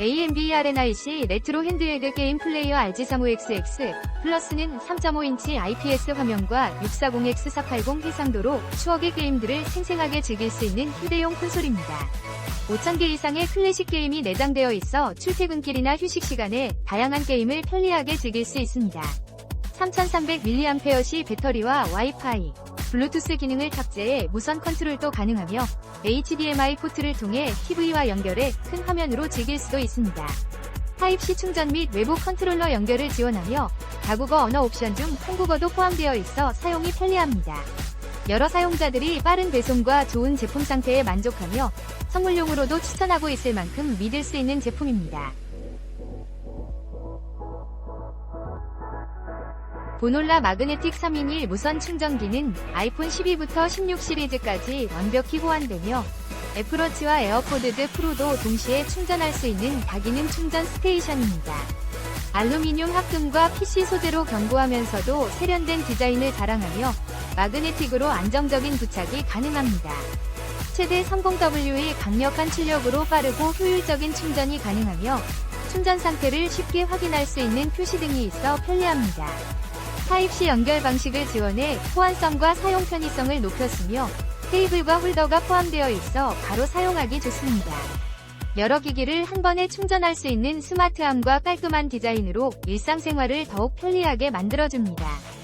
AMBRNIC 레트로 핸드헬드 게임 플레이어 RG35XX 플러스는 3.5인치 IPS 화면과 640X480 해상도로 추억의 게임들을 생생하게 즐길 수 있는 휴대용 콘솔입니다. 5,000개 이상의 클래식 게임이 내장되어 있어 출퇴근길이나 휴식 시간에 다양한 게임을 편리하게 즐길 수 있습니다. 3300mAh 배터리와 와이파이, 블루투스 기능을 탑재해 무선 컨트롤도 가능하며 HDMI 포트를 통해 TV와 연결해 큰 화면으로 즐길 수도 있습니다. 타입C 충전 및 외부 컨트롤러 연결을 지원하며 다국어 언어 옵션 중 한국어도 포함되어 있어 사용이 편리합니다. 여러 사용자들이 빠른 배송과 좋은 제품 상태에 만족하며 선물용으로도 추천하고 있을 만큼 믿을 수 있는 제품입니다. 보놀라 마그네틱 3인일 무선 충전기는 아이폰 12부터 16 시리즈까지 완벽히 호환되며 애플워치와 에어포드 프로도 동시에 충전할 수 있는 다기능 충전 스테이션입니다. 알루미늄 합금과 PC 소재로 견고하면서도 세련된 디자인을 자랑하며 마그네틱으로 안정적인 부착이 가능합니다. 최대 30W의 강력한 출력으로 빠르고 효율적인 충전이 가능하며 충전 상태를 쉽게 확인할 수 있는 표시등이 있어 편리합니다. 타입C 연결 방식을 지원해 호환성과 사용 편의성을 높였으며 케이블과 홀더가 포함되어 있어 바로 사용하기 좋습니다. 여러 기기를 한 번에 충전할 수 있는 스마트함과 깔끔한 디자인으로 일상생활을 더욱 편리하게 만들어줍니다.